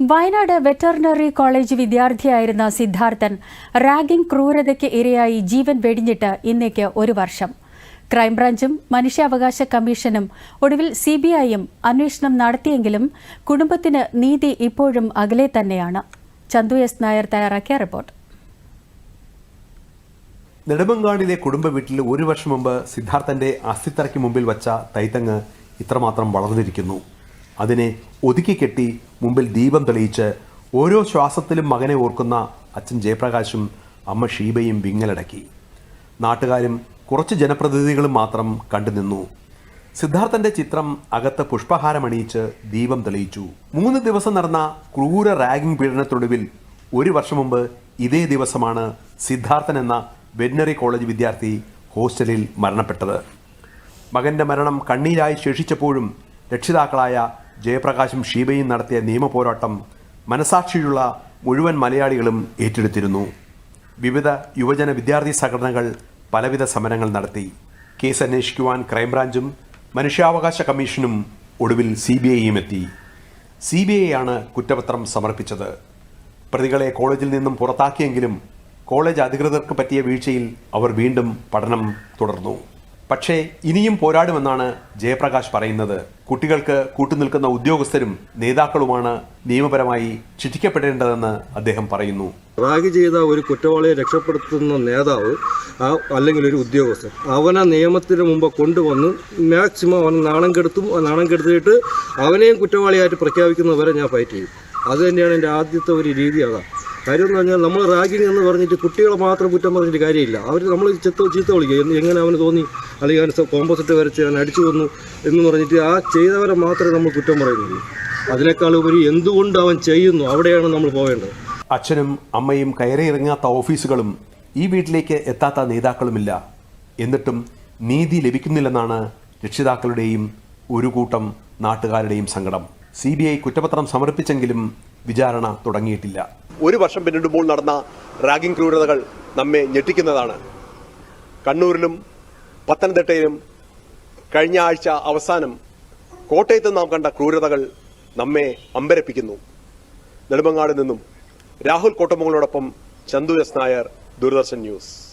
Wayanad veterinary college വിദ്യാർത്ഥിയായിരുന്ന Siddharthan ragging ക്രൂരതയ്ക്ക് ഇരയായി ജീവൻ വെടിഞ്ഞിട്ട് ഇന്നേക്ക് ഒരു വർഷം. ക്രൈംബ്രാഞ്ചും മനുഷ്യാവകാശ കമ്മീഷനും ഒടുവിൽ സിബിഐയും അന്വേഷണം നടത്തിയെങ്കിലും കുടുംബത്തിന് നീതി ഇപ്പോഴും അകലെ തന്നെയാണ്. ചന്തു എസ്. നായർ തയ്യാറാക്കിയ റിപ്പോർട്ട്. നെടുമങ്ങാടിലെ കുടുംബ വീട്ടിൽ ഒരു വർഷം മുമ്പ് സിദ്ധാർത്ഥന്റെ അസ്ഥിത്തറയ്ക്ക് മുമ്പിൽ വച്ച തൈത്തങ്ങ് ഇത്രമാത്രം വളർന്നിരിക്കുന്നു. അതിനെ ഒതുക്കി കെട്ടി മുമ്പിൽ ദീപം തെളിയിച്ച് ഓരോ ശ്വാസത്തിലും മകനെ ഓർക്കുന്ന അച്ഛൻ ജയപ്രകാശും അമ്മ ഷീബയും വിങ്ങലടക്കി. നാട്ടുകാരും കുറച്ച് ജനപ്രതിനിധികളും മാത്രം കണ്ടുനിന്നു സിദ്ധാർത്ഥന്റെ ചിത്രം അകത്ത് പുഷ്പഹാരമണിയിച്ച് ദീപം തെളിയിച്ചു. മൂന്ന് ദിവസം നടന്ന ക്രൂര റാഗിംഗ് പീഡനത്തൊടുവിൽ ഒരു വർഷം മുമ്പ് ഇതേ ദിവസമാണ് സിദ്ധാർത്ഥൻ എന്ന വെറ്റിനറി കോളേജ് വിദ്യാർത്ഥി ഹോസ്റ്റലിൽ മരണപ്പെട്ടത്. മകന്റെ മരണം കണ്ണീരായി ശേഷിച്ചപ്പോഴും രക്ഷിതാക്കളായ ജയപ്രകാശും ഷീബയും നടത്തിയ നിയമപോരാട്ടം മനസാക്ഷിയുള്ള മുഴുവൻ മലയാളികളും ഏറ്റെടുത്തിരുന്നു. വിവിധ യുവജന വിദ്യാർത്ഥി സംഘടനകൾ പലവിധ സമരങ്ങൾ നടത്തി. കേസ് അന്വേഷിക്കുവാൻ ക്രൈംബ്രാഞ്ചും മനുഷ്യാവകാശ കമ്മീഷനും ഒടുവിൽ സി ബി ഐയും എത്തി. സി ബി ഐ ആണ് കുറ്റപത്രം സമർപ്പിച്ചത്. പ്രതികളെ കോളേജിൽ നിന്നും പുറത്താക്കിയെങ്കിലും കോളേജ് അധികൃതർക്ക് പറ്റിയ വീഴ്ചയിൽ അവർ വീണ്ടും പഠനം തുടർന്നു. പക്ഷേ ഇനിയും പോരാടുമെന്നാണ് ജയപ്രകാശ് പറയുന്നത്. കുട്ടികൾക്ക് കൂട്ടുനിൽക്കുന്ന ഉദ്യോഗസ്ഥരും നേതാക്കളുമാണ് നിയമപരമായി ശിക്ഷിക്കപ്പെടേണ്ടതെന്ന് അദ്ദേഹം പറയുന്നു. റാഗ് ചെയ്ത ഒരു കുറ്റവാളിയെ രക്ഷപ്പെടുത്തുന്ന നേതാവ് അല്ലെങ്കിൽ ഒരു ഉദ്യോഗസ്ഥൻ അവനെ നിയമത്തിന് മുമ്പ് കൊണ്ടുവന്ന് മാക്സിമം അവൻ നാണം കെടുത്തും നാണം കെടുത്തിയിട്ട് അവനെയും കുറ്റവാളിയായിട്ട് പ്രഖ്യാപിക്കുന്നവരെ ഞാൻ ഫൈറ്റ് ചെയ്യും. അത് തന്നെയാണ് എന്റെ ആദ്യത്തെ ഒരു രീതി അതാണ് കാര്യം എന്ന് പറഞ്ഞാൽ നമ്മൾ റാഗിങ് എന്ന് പറഞ്ഞിട്ട് കുട്ടികളെ മാത്രം കുറ്റം പറഞ്ഞിട്ട് കാര്യമില്ല. അവർ നമ്മൾ ചെത്ത ചീത്ത വിളിക്കുക എങ്ങനെ അവന് തോന്നി? അല്ലെങ്കിൽ അവൻ കോമ്പോസിറ്റ് വരച്ച് അവൻ അടിച്ചു കൊന്നു എന്ന് പറഞ്ഞിട്ട് ആ ചെയ്തവരെ മാത്രമേ നമ്മൾ കുറ്റം പറയുന്നുള്ളൂ. അതിനേക്കാൾ ഉപരി എന്തുകൊണ്ട് അവൻ ചെയ്യുന്നു? അവിടെയാണ് നമ്മൾ പോവേണ്ടത്. അച്ഛനും അമ്മയും കയറി കയറിയിറങ്ങാത്ത ഓഫീസുകളും ഈ വീട്ടിലേക്ക് എത്താത്ത നേതാക്കളുമില്ല. എന്നിട്ടും നീതി ലഭിക്കുന്നില്ലെന്നാണ് രക്ഷിതാക്കളുടെയും ഒരു കൂട്ടം നാട്ടുകാരുടെയും സങ്കടം. സി ബി ഐ കുറ്റപത്രം സമർപ്പിച്ചെങ്കിലും വിചാരണ തുടങ്ങിയിട്ടില്ല. ഒരു വർഷം പിന്നിടുമ്പോൾ നടന്ന റാഗിംഗ് ക്രൂരതകൾ നമ്മെ ഞെട്ടിക്കുന്നതാണ്. കണ്ണൂരിലും പത്തനംതിട്ടയിലും കഴിഞ്ഞ ആഴ്ച അവസാനം കോട്ടയത്ത് നാം കണ്ട ക്രൂരതകൾ നമ്മെ അമ്പരപ്പിക്കുന്നു. നെടുമങ്ങാട് നിന്നും രാഹുൽ കോട്ടമംഗലോടൊപ്പം ചന്തു എസ് നായർ ദൂരദർശൻ ന്യൂസ്.